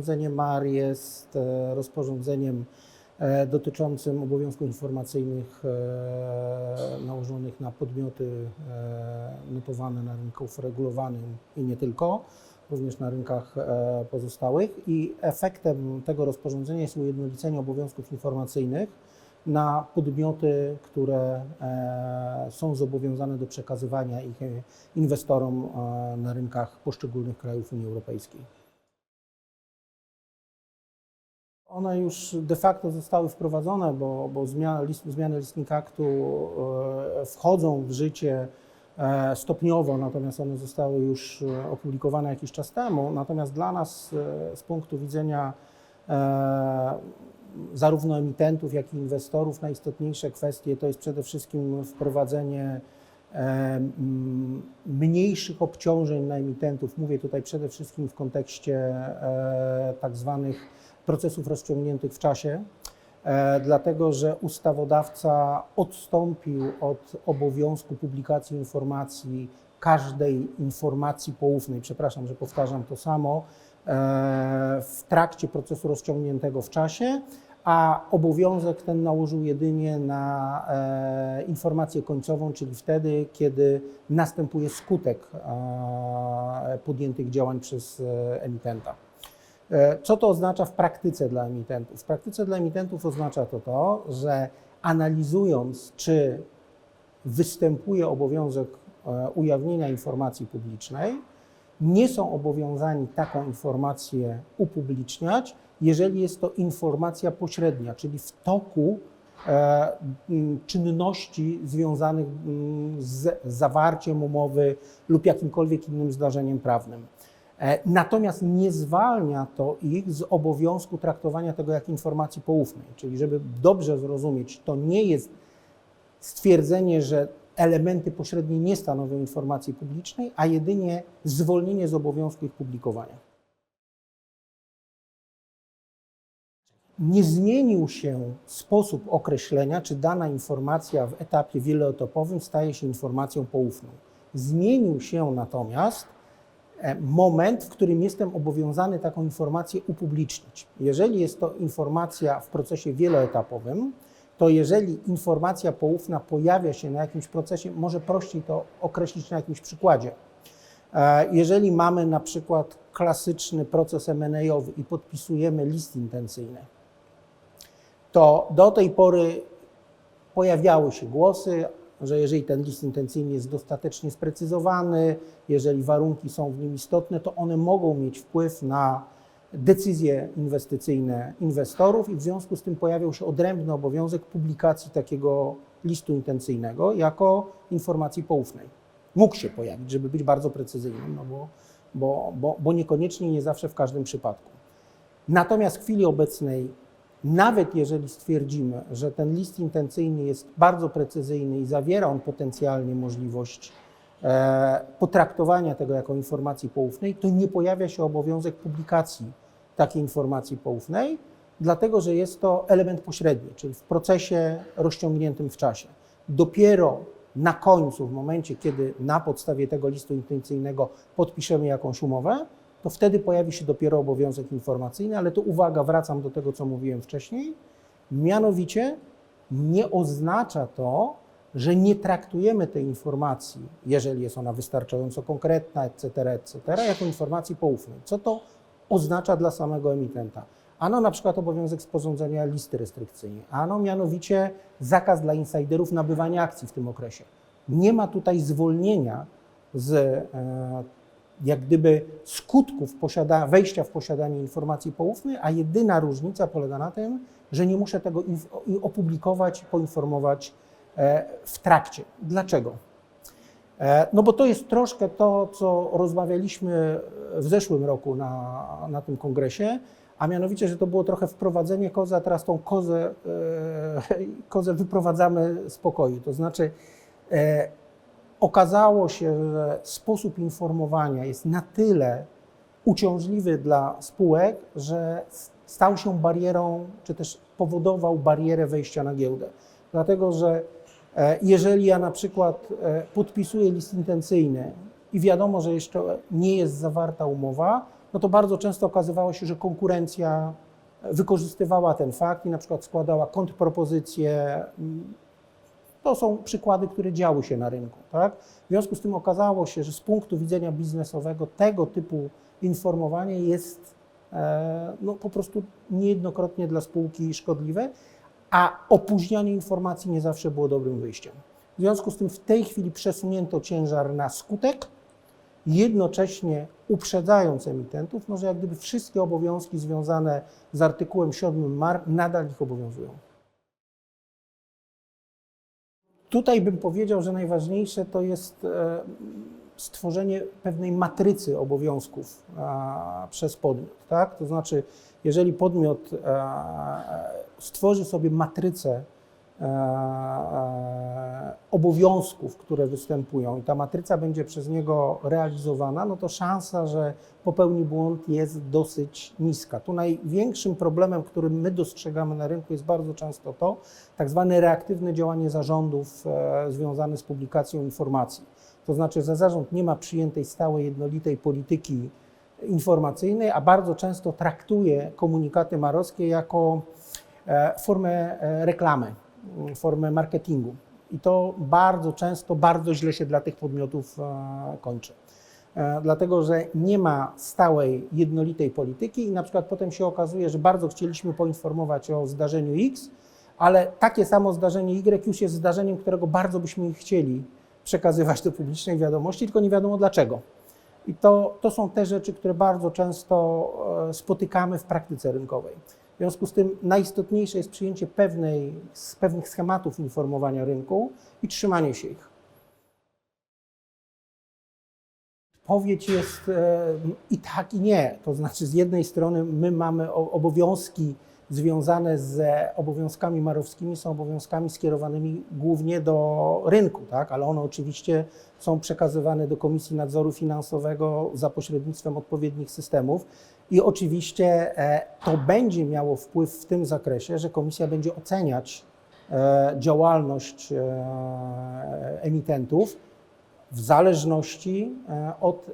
Rozporządzenie MAR jest e, rozporządzeniem e, dotyczącym obowiązków informacyjnych e, nałożonych na podmioty notowane na rynku regulowanym i nie tylko, również na rynkach pozostałych. I efektem tego rozporządzenia jest ujednolicenie obowiązków informacyjnych na podmioty, które są zobowiązane do przekazywania ich inwestorom na rynkach poszczególnych krajów Unii Europejskiej. One już de facto zostały wprowadzone, bo, bo zmiany, list, zmiany listnika aktu e, wchodzą w życie e, stopniowo, natomiast one zostały już e, opublikowane jakiś czas temu. Natomiast dla nas z punktu widzenia zarówno emitentów, jak i inwestorów najistotniejsze kwestie to jest przede wszystkim wprowadzenie mniejszych obciążeń na emitentów. Mówię tutaj przede wszystkim w kontekście tak zwanych procesów rozciągniętych w czasie, e, dlatego że ustawodawca odstąpił od obowiązku publikacji informacji, każdej informacji poufnej, przepraszam, że powtarzam to samo, e, w trakcie procesu rozciągniętego w czasie, a obowiązek ten nałożył jedynie na e, informację końcową, czyli wtedy, kiedy następuje skutek e, podjętych działań przez e, emitenta. E, Co to oznacza w praktyce dla emitentów? W praktyce dla emitentów oznacza to to, że analizując, czy występuje obowiązek e, ujawnienia informacji publicznej, nie są obowiązani taką informację upubliczniać, jeżeli jest to informacja pośrednia, czyli w toku e, czynności związanych z zawarciem umowy lub jakimkolwiek innym zdarzeniem prawnym. E, Natomiast nie zwalnia to ich z obowiązku traktowania tego jak informacji poufnej. Czyli, żeby dobrze zrozumieć, to nie jest stwierdzenie, że elementy pośrednie nie stanowią informacji publicznej, a jedynie zwolnienie z obowiązku ich publikowania. Nie zmienił się sposób określenia, czy dana informacja w etapie wieloetapowym staje się informacją poufną. Zmienił się natomiast moment, w którym jestem obowiązany taką informację upublicznić. Jeżeli jest to informacja w procesie wieloetapowym, to jeżeli informacja poufna pojawia się na jakimś procesie, może prościej to określić na jakimś przykładzie. E, Jeżeli mamy na przykład klasyczny proces M&A-owy i podpisujemy list intencyjny, to do tej pory pojawiały się głosy, że jeżeli ten list intencyjny jest dostatecznie sprecyzowany, jeżeli warunki są w nim istotne, to one mogą mieć wpływ na decyzje inwestycyjne inwestorów i w związku z tym pojawiał się odrębny obowiązek publikacji takiego listu intencyjnego jako informacji poufnej. Mógł się pojawić, żeby być bardzo precyzyjnym, no bo, bo, bo, bo niekoniecznie nie zawsze w każdym przypadku. Natomiast w chwili obecnej, nawet jeżeli stwierdzimy, że ten list intencyjny jest bardzo precyzyjny i zawiera on potencjalnie możliwość e, potraktowania tego jako informacji poufnej, to nie pojawia się obowiązek publikacji takiej informacji poufnej, dlatego że jest to element pośredni, czyli w procesie rozciągniętym w czasie. Dopiero na końcu, w momencie, kiedy na podstawie tego listu intencyjnego podpiszemy jakąś umowę, to wtedy pojawi się dopiero obowiązek informacyjny, ale tu uwaga, wracam do tego, co mówiłem wcześniej. Mianowicie nie oznacza to, że nie traktujemy tej informacji, jeżeli jest ona wystarczająco konkretna, etc., etc., jako informacji poufnej. Co to oznacza dla samego emitenta? Ano na przykład obowiązek sporządzenia listy restrykcyjnej, ano mianowicie zakaz dla insiderów nabywania akcji w tym okresie. Nie ma tutaj zwolnienia z e, jak gdyby skutków posiada, wejścia w posiadanie informacji poufnej, a jedyna różnica polega na tym, że nie muszę tego opublikować, poinformować e, w trakcie. Dlaczego? E, No bo to jest troszkę to, co rozmawialiśmy w zeszłym roku na, na tym kongresie, a mianowicie, że to było trochę wprowadzenie kozy, a teraz tą kozę, e, kozę wyprowadzamy z pokoju. To znaczy okazało się, że sposób informowania jest na tyle uciążliwy dla spółek, że stał się barierą, czy też powodował barierę wejścia na giełdę. Dlatego, że e, jeżeli ja na przykład e, podpisuję list intencyjny i wiadomo, że jeszcze nie jest zawarta umowa, no to bardzo często okazywało się, że konkurencja wykorzystywała ten fakt i na przykład składała kontrpropozycje. To są przykłady, które działy się na rynku. Tak? W związku z tym okazało się, że z punktu widzenia biznesowego tego typu informowanie jest e, no, po prostu niejednokrotnie dla spółki szkodliwe, a opóźnianie informacji nie zawsze było dobrym wyjściem. W związku z tym w tej chwili przesunięto ciężar na skutek, jednocześnie uprzedzając emitentów, no, że jak gdyby wszystkie obowiązki związane z artykułem 7 MAR nadal ich obowiązują. Tutaj bym powiedział, że najważniejsze to jest e, stworzenie pewnej matrycy obowiązków a, przez podmiot. Tak? To znaczy, jeżeli podmiot e, stworzy sobie matrycę e, e, obowiązków, które występują i ta matryca będzie przez niego realizowana, no to szansa, że popełni błąd jest dosyć niska. Tu największym problemem, który my dostrzegamy na rynku jest bardzo często to tak zwane reaktywne działanie zarządów e, związane z publikacją informacji. To znaczy, że zarząd nie ma przyjętej stałej, jednolitej polityki informacyjnej, a bardzo często traktuje komunikaty marowskie jako e, formę e, reklamy, formę marketingu. I to bardzo często, bardzo źle się dla tych podmiotów e, kończy. E, Dlatego, że nie ma stałej, jednolitej polityki i na przykład potem się okazuje, że bardzo chcieliśmy poinformować o zdarzeniu X, ale takie samo zdarzenie Y już jest zdarzeniem, którego bardzo byśmy chcieli przekazywać do publicznej wiadomości, tylko nie wiadomo dlaczego. I to, to są te rzeczy, które bardzo często e, spotykamy w praktyce rynkowej. W związku z tym najistotniejsze jest przyjęcie pewnej, z pewnych schematów informowania rynku i trzymanie się ich. Odpowiedź jest e, i tak, i nie. To znaczy, z jednej strony my mamy obowiązki związane z obowiązkami marowskimi, są obowiązkami skierowanymi głównie do rynku, tak? ale one oczywiście są przekazywane do Komisji Nadzoru Finansowego za pośrednictwem odpowiednich systemów. I oczywiście e, to będzie miało wpływ w tym zakresie, że komisja będzie oceniać e, działalność e, emitentów w zależności od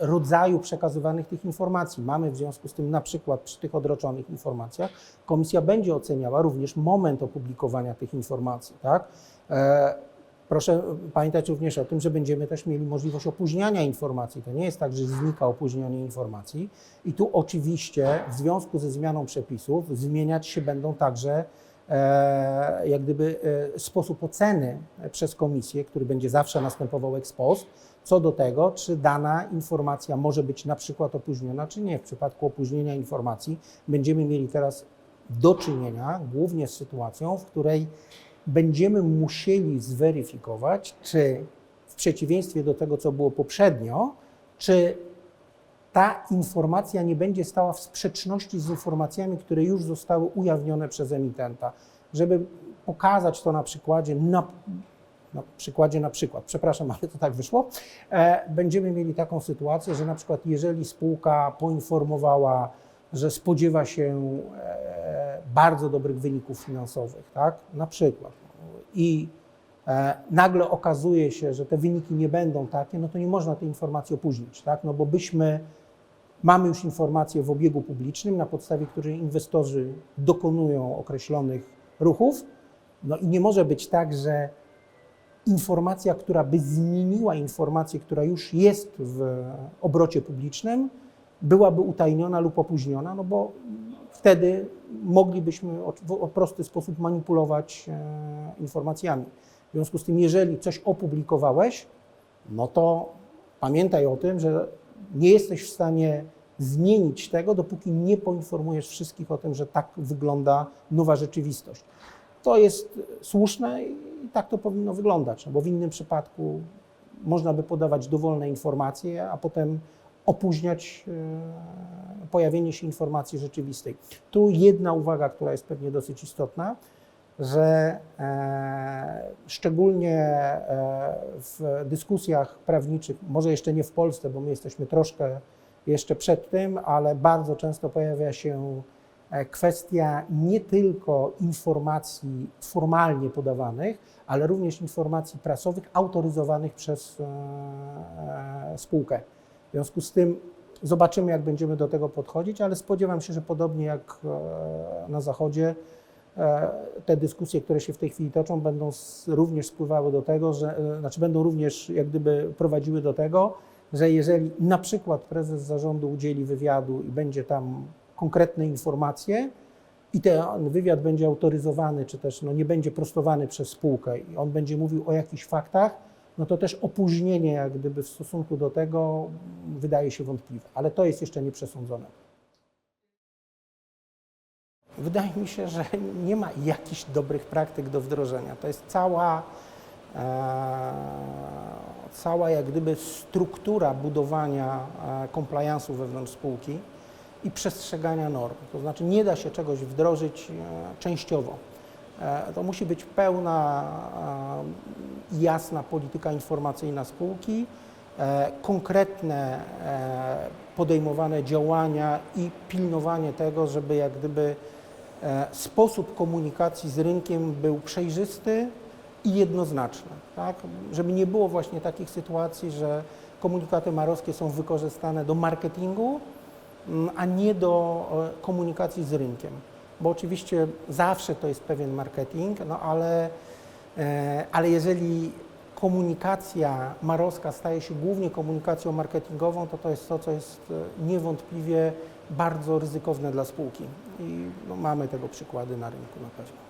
rodzaju przekazywanych tych informacji. Mamy w związku z tym na przykład przy tych odroczonych informacjach komisja będzie oceniała również moment opublikowania tych informacji. Tak? Proszę pamiętać również o tym, że będziemy też mieli możliwość opóźniania informacji. To nie jest tak, że znika opóźnienie informacji. I tu oczywiście w związku ze zmianą przepisów zmieniać się będą także e, jak gdyby e, sposób oceny przez komisję, który będzie zawsze następował ex post, co do tego, czy dana informacja może być na przykład opóźniona, czy nie. W przypadku opóźnienia informacji będziemy mieli teraz do czynienia głównie z sytuacją, w której będziemy musieli zweryfikować, czy w przeciwieństwie do tego, co było poprzednio, czy ta informacja nie będzie stała w sprzeczności z informacjami, które już zostały ujawnione przez emitenta. Żeby pokazać to na przykładzie, na, na przykładzie na przykład, przepraszam, ale to tak wyszło, e, będziemy mieli taką sytuację, że na przykład jeżeli spółka poinformowała, że spodziewa się e, bardzo dobrych wyników finansowych, tak, na przykład, i e, nagle okazuje się, że te wyniki nie będą takie, no to nie można tej informacji opóźnić, tak, no bo byśmy Mamy już informacje w obiegu publicznym, na podstawie której inwestorzy dokonują określonych ruchów. No i nie może być tak, że informacja, która by zmieniła informację, która już jest w obrocie publicznym, byłaby utajniona lub opóźniona, no bo wtedy moglibyśmy w prosty sposób manipulować e, informacjami. W związku z tym, jeżeli coś opublikowałeś, no to pamiętaj o tym, że nie jesteś w stanie zmienić tego, dopóki nie poinformujesz wszystkich o tym, że tak wygląda nowa rzeczywistość. To jest słuszne i tak to powinno wyglądać, no bo w innym przypadku można by podawać dowolne informacje, a potem opóźniać e, pojawienie się informacji rzeczywistej. Tu jedna uwaga, która jest pewnie dosyć istotna, że e, szczególnie e, w dyskusjach prawniczych, może jeszcze nie w Polsce, bo my jesteśmy troszkę jeszcze przed tym, ale bardzo często pojawia się kwestia nie tylko informacji formalnie podawanych, ale również informacji prasowych autoryzowanych przez spółkę. W związku z tym zobaczymy, jak będziemy do tego podchodzić, ale spodziewam się, że podobnie jak e, na Zachodzie, e, te dyskusje, które się w tej chwili toczą, będą również spływały do tego, że, e, znaczy będą również jak gdyby prowadziły do tego, że jeżeli na przykład prezes zarządu udzieli wywiadu i będzie tam konkretne informacje i ten wywiad będzie autoryzowany, czy też no, nie będzie prostowany przez spółkę i on będzie mówił o jakichś faktach, no to też opóźnienie jak gdyby w stosunku do tego wydaje się wątpliwe, ale to jest jeszcze nieprzesądzone. Wydaje mi się, że nie ma jakichś dobrych praktyk do wdrożenia. To jest cała, e, cała jak gdyby struktura budowania e, compliance'u wewnątrz spółki i przestrzegania norm. To znaczy nie da się czegoś wdrożyć e, częściowo. E, To musi być pełna, e, jasna polityka informacyjna spółki, e, konkretne e, podejmowane działania i pilnowanie tego, żeby jak gdyby e, sposób komunikacji z rynkiem był przejrzysty i jednoznaczny, tak? żeby nie było właśnie takich sytuacji, że komunikaty marowskie są wykorzystane do marketingu, mm, a nie do komunikacji z rynkiem. Bo oczywiście zawsze to jest pewien marketing, no ale, ale jeżeli komunikacja marowska staje się głównie komunikacją marketingową, to to jest to, co jest e, niewątpliwie bardzo ryzykowne dla spółki. I no, mamy tego przykłady na rynku na pewno.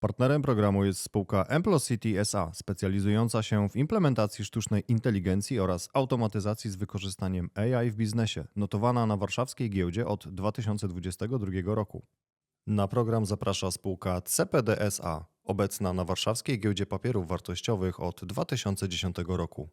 Partnerem programu jest spółka Amplocity SA, specjalizująca się w implementacji sztucznej inteligencji oraz automatyzacji z wykorzystaniem AI w biznesie, notowana na warszawskiej giełdzie od 2022 roku. Na program zaprasza spółka CPD SA, obecna na warszawskiej giełdzie papierów wartościowych od 2010 roku.